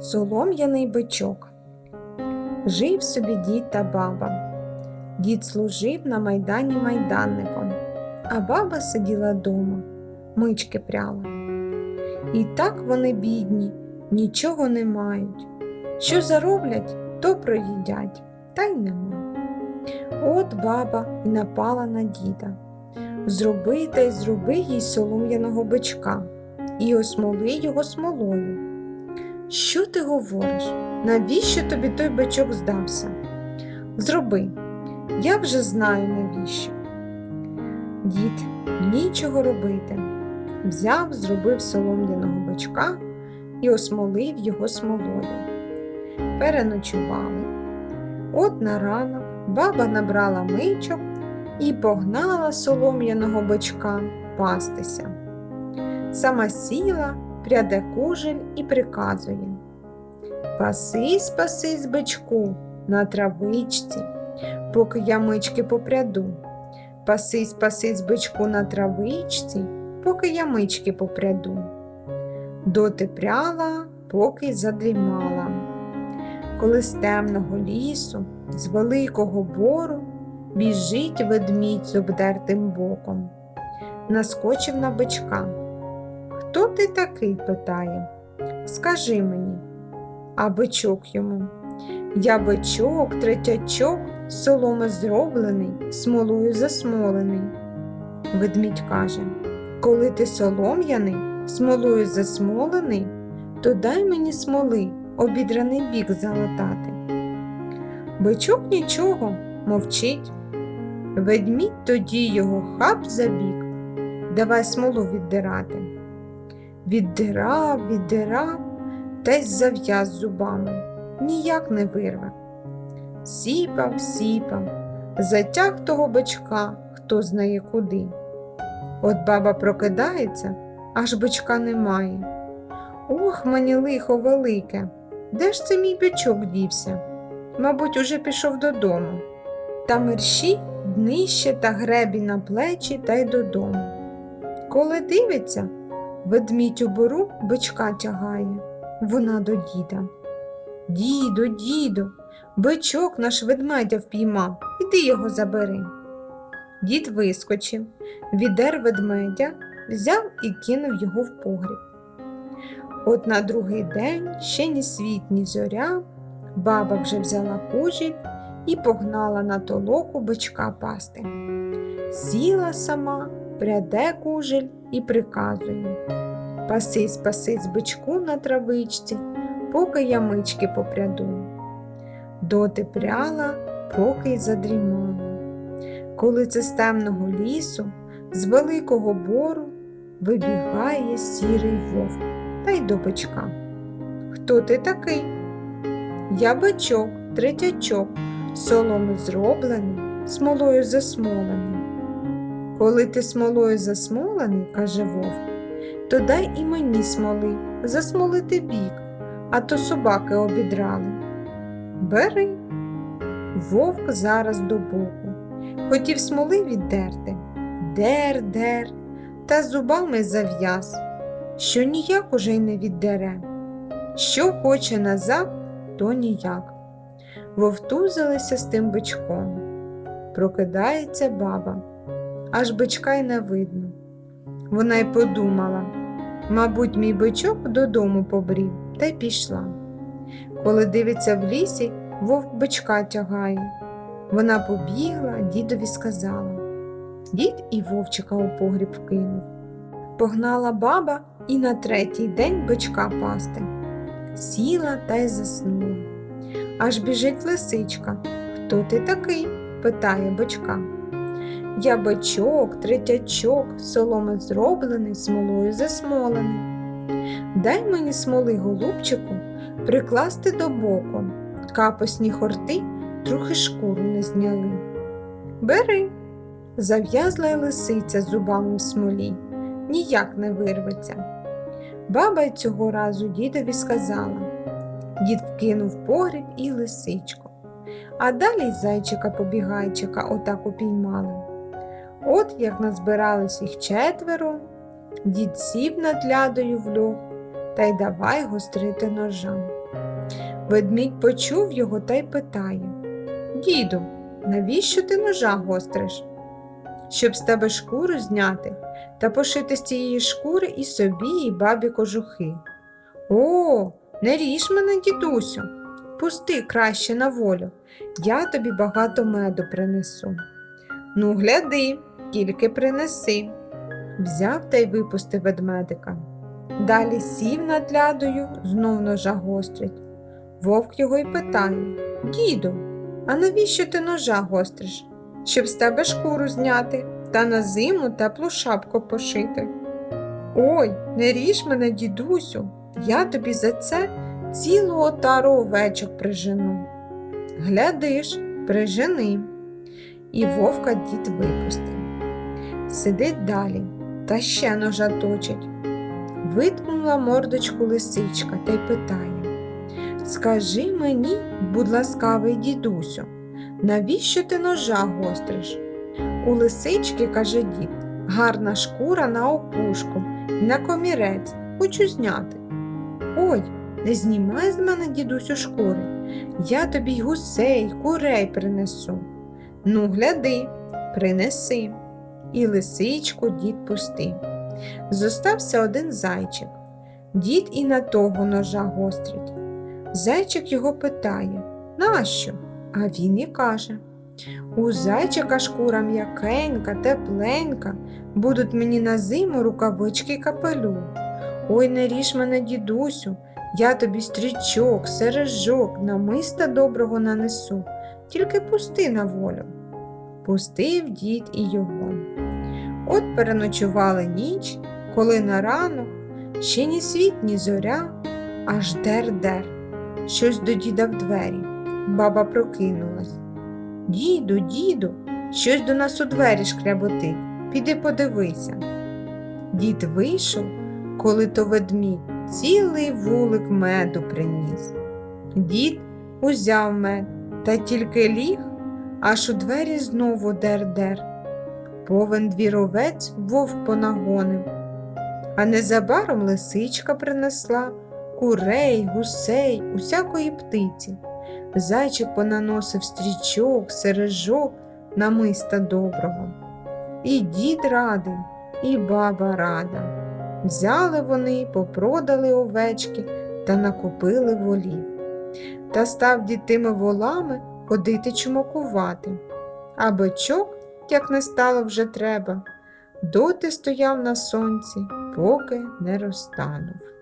Солом'яний бичок. Жив собі дід та баба. Дід служив на майдані майданником, а баба сиділа дома, мички пряла. І так вони бідні, нічого не мають. Що зароблять, то проїдять, та й нема. От баба і напала на діда. Зроби та й зроби їй солом'яного бичка і осмоли його смолою. Що ти говориш? Навіщо тобі той бичок здався? Зроби, я вже знаю навіщо. Дід нічого робити. Взяв, зробив солом'яного бичка і осмолив його смолою. Переночували. От на ранок баба набрала мичок і погнала солом'яного бичка пастися. Сама сіла, пряде кужель і приказує Пасись, пасись, бичку, на травичці, поки я мички попряду. Пасись, пасись, бичку на травичці, поки я мички попряду. Доти пряла, поки задрімала. Коли з темного лісу, з великого бору, біжить ведмідь з обдертим боком. Наскочив на бичка. Хто ти такий? питає. Скажи мені, а бичок йому. Я бичок, третячок, соломи зроблений, смолою засмолений. Ведмідь каже, коли ти солом'яний, смолою засмолений, то дай мені смоли, обідраний бік залатати. Бичок нічого, мовчить. Ведмідь тоді його хап за бік, давай смолу віддирати. Віддирав, віддирав та й зав'яз зубами, ніяк не вирве. Сіпав, сіпав, затяг того бичка, хто знає куди. От баба прокидається, аж бичка немає. Ох, мені лихо велике, де ж це мій бичок дівся? Мабуть, уже пішов додому. Та мерщі днище та гребі на плечі та й додому. Коли дивиться, ведмідь у бору бичка тягає, вона до діда. Діду, діду, бичок наш ведмедя впіймав, іди його забери. Дід вискочив, відер ведмедя, взяв і кинув його в погріб. От на другий день ще ні світ, ні зоря, баба вже взяла кужіль і погнала на толоку бичка пасти. Сіла сама, пряде кужель і приказує Пасись, пасись бичку на травичці, поки я мички попряду. Доти пряла, поки й задрімала. Коли це з темного лісу, з великого бору вибігає сірий вовк та й до бичка. Хто ти такий? Я бичок, третячок, соломи зроблений, смолою засмолений. Коли ти смолою засмолений, каже вовк, то дай і мені смоли, засмолити бік, а то собаки обідрали. Бери. Вовк зараз до боку. Хотів смоли віддерти. Дер, дер, та зубами зав'яз, що ніяк уже й не віддере. Що хоче назад, то ніяк. Вовтузилися з тим бичком. Прокидається баба, аж бичка й не видно. Вона й подумала, мабуть, мій бичок додому побрів та й пішла. Коли дивиться в лісі, вовк бичка тягає. Вона побігла, дідові сказала. Дід і вовчика у погріб вкинув. Погнала баба і на третій день бичка пасти. Сіла та й заснула. Аж біжить лисичка. Хто ти такий? питає бичка. Я бичок, третячок, соломи зроблений, смолою засмолений. Дай мені смоли, голубчику, прикласти до боку, капосні хорти трохи шкуру не зняли. Бери, зав'язла й лисиця зубами в смолі, ніяк не вирветься. Баба й цього разу дідові сказала. Дід вкинув погріб і лисичку, а далі зайчика побігайчика отак упіймали. От як назбирались їх четверо, дід сів над лядою в льох та й давай гострити ножам. Ведмідь почув його та й питає Діду, навіщо ти ножа гостриш? Щоб з тебе шкуру зняти та пошити з цієї шкури і собі, і бабі кожухи. О, не ріж мене, дідусю, пусти краще на волю, я тобі багато меду принесу. Ну, гляди, тільки принеси. Взяв та й випустив ведмедика. Далі сів над лядою, знов ножа гострить. Вовк його й питає Діду, а навіщо ти ножа гостриш? Щоб з тебе шкуру зняти та на зиму теплу шапку пошити. Ой, не ріж мене, дідусю, я тобі за це цілу отару овечок прижену. Глядиш, прижени. І вовка дід випустив. Сидить далі та ще ножа точить. Виткнула мордочку лисичка та й питає Скажи мені, будь ласкавий дідусю, навіщо ти ножа гостриш? У лисички, каже дід, гарна шкура на опушку на комірець, хочу зняти. Ой, не знімай з мене, дідусю, шкури, я тобі гусей, курей принесу. Ну, гляди, принеси. І лисичку дід пустив. Зостався один зайчик. Дід і на того ножа гострить. Зайчик його питає Нащо? А він і каже У зайчика шкура м'якенька, тепленька, будуть мені на зиму рукавички й капелюх. Ой, не ріж мене, дідусю, я тобі стрічок, сережок, намиста доброго нанесу, тільки пусти на волю. Пустив дід і його. От переночували ніч, коли на ранок ще ні світ, ні зоря, аж дер-дер, щось до діда в двері. Баба прокинулась. Діду, діду, щось до нас у двері шкряботить. Піди подивися. Дід вийшов, коли то ведмідь цілий вулик меду приніс. Дід узяв мед та тільки ліг, аж у двері знову дер-дер. Повен двіровець вовк понагонив, а незабаром лисичка принесла курей, гусей, усякої птиці. Зайчик понаносив стрічок, сережок, намиста доброго. І дід радий, і баба рада. Взяли вони, попродали овечки та накупили волів. Та став дід тими волами ходити чумакувати, а бичок, як не стало вже треба, доти стояв на сонці, поки не розтанув.